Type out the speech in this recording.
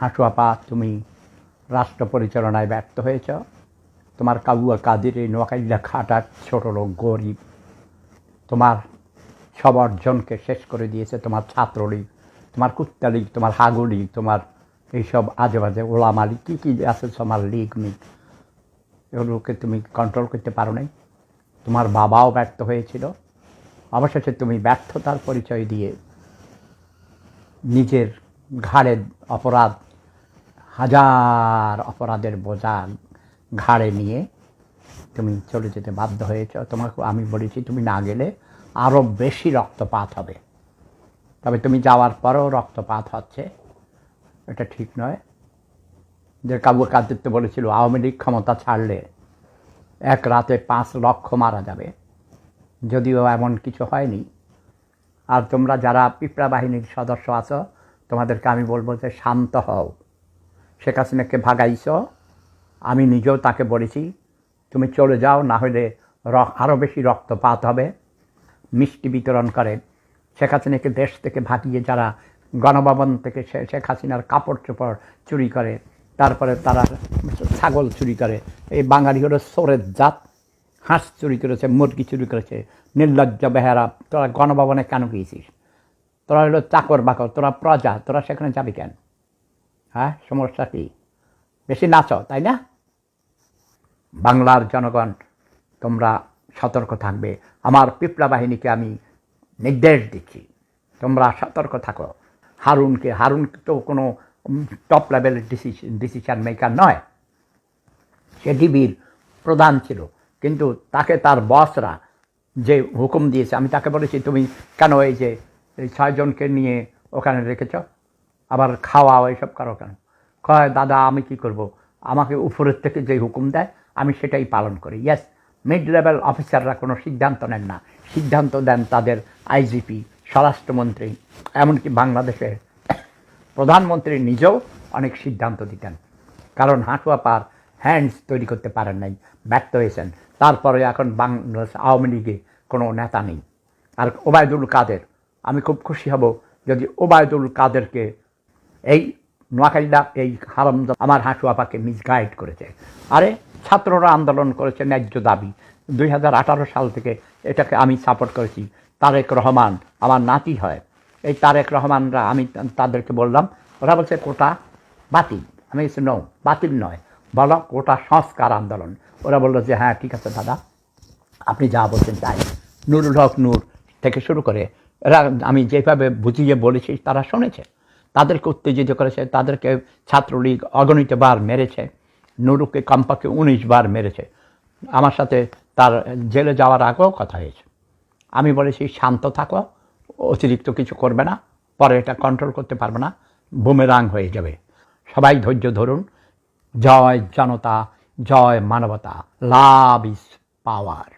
হাঁটুয়াপা তুমি রাষ্ট্র পরিচালনায় ব্যর্থ হয়েছ। তোমার কাবুয়া কাদির এই নোয়াখালীরা খাটার ছোট লোক গরিব। তোমার সব অর্জনকে শেষ করে দিয়েছে তোমার ছাত্রলীগ, তোমার কুত্তা লীগ তোমার হাগু লীগ তোমার এইসব আজে বাজে ওলামা লীগ কী কী আছে তোমার লীগ, মিগ? এগুলোকে তুমি কন্ট্রোল করতে পারো নাই। তোমার বাবাও ব্যর্থ হয়েছিল। অবশেষে তুমি ব্যর্থতার পরিচয় দিয়ে নিজের ঘাড়ে অপরাধ হাজার অপরাধের বোঝা ঘাড়ে নিয়ে তুমি চলে যেতে বাধ্য হয়েছ। তোমাকে আমি বলেছি, তুমি না গেলে আরও বেশি রক্তপাত হবে। তবে তুমি যাওয়ার পরেও রক্তপাত হচ্ছে। এটা ঠিক নয়। যে কাবু কাদিত্য বলেছিল, আওয়ামী লীগ ক্ষমতা ছাড়লে এক রাতে পাঁচ লক্ষ মারা যাবে। যদিও এমন কিছু হয়নি। আর তোমরা যারা পিঁপড়া বাহিনীর সদস্য আছো, তোমাদেরকে আমি বলব যে শান্ত হও। শেখ হাসিনাকে ভাগাইছ, আমি নিজেও তাকে বলেছি, তুমি চলে যাও, না হলে আরও বেশি রক্তপাত হবে। মিষ্টি বিতরণ করে। শেখ হাসিনাকে দেশ থেকে ভাগিয়ে যারা গণভবন থেকে শেখ হাসিনার কাপড় চোপড় চুরি করে, তারপরে তারা ছাগল চুরি করে। এই বাঙালি হলো সোরের জাত, হাঁস চুরি করেছে, মুরগি চুরি করেছে, নির্লজ্জ বেহারা, তোরা গণভবনে কেন গিয়েছিস? তোরা হলো চাকর বাকর, তোরা প্রজা, তোরা সেখানে যাবি কেন? হ্যাঁ সমস্যা কি? বেশি নাচ, তাই না? বাংলার জনগণ, তোমরা সতর্ক থাকবে। আমার পিপলা বাহিনীকে আমি নির্দেশ দিচ্ছি, তোমরা সতর্ক থাকো। হারুনকে, হারুন তো কোনো টপ লেভেলের ডিসিশন ডিসিশন মেকার নয়। সে ডিবির প্রধান ছিল। কিন্তু তাকে তার বসরা যে হুকুম দিয়েছে, আমি তাকে বলেছি, তুমি কেন এই যে ছয়জনকে নিয়ে ওখানে রেখেছ? আবার খাওয়া এইসব করো কেন? কয়, দাদা, আমি কি করব? আমাকে উপরের থেকে যে হুকুম দেয়, আমি সেটাই পালন করি। ইয়াস মিড লেভেল অফিসাররা কোনো সিদ্ধান্ত নেন না। সিদ্ধান্ত দেন তাদের আইজিপি স্বরাষ্ট্রমন্ত্রী, এমনকি বাংলাদেশের প্রধানমন্ত্রী নিজেও অনেক সিদ্ধান্ত দিতেন। কারণ হাঁটুয়া পার হ্যান্ডস তৈরি করতে পারেন নাই, ব্যর্থ হয়েছেন। তারপরে এখন বাংলাদেশ আওয়ামী লীগে কোনো নেতা নেই। আর ওবায়দুল কাদের, আমি খুব খুশি হব যদি ওবায়দুল কাদেরকে এই নোয়াখালীরা এই হারাম আমার হাঁটুয়াপাকে মিসগাইড করেছে। আরে ছাত্ররা আন্দোলন করেছে ন্যায্য দাবি। দুই হাজার আঠারো সাল থেকে এটাকে আমি সাপোর্ট করেছি। তারেক রহমান আমার নাতি হয়। এই তারেক রহমানরা আমি তাদেরকে বললাম, ওরা বলছে, কোটা বাতিল। আমি নো বাতিল নয়। বলো, কোটা সংস্কার আন্দোলন। ওরা বলল যে হ্যাঁ ঠিক আছে দাদা, আপনি যা বলছেন তাই। নুরুল হক নূর থেকে শুরু করে এরা আমি যেভাবে বুঝিয়ে বলেছি, তারা শুনেছে। তাদেরকে উত্তেজিত করেছে, তাদেরকে ছাত্রলীগ অগণিত বার মেরেছে, নুরুকে কমপক্ষে উনিশ বার মেরেছে। আমার সাথে তার জেলে যাওয়ার আগেও কথা হয়েছে। আমি বলেছি, শান্ত থাকো, অতিরিক্ত কিছু করবে না, পরে এটা কন্ট্রোল করতে পারবে না, বুমেরাং হয়ে যাবে। সবাই ধৈর্য ধরুন। জয় জনতা, জয় মানবতা, লাভ ইজ পাওয়ার।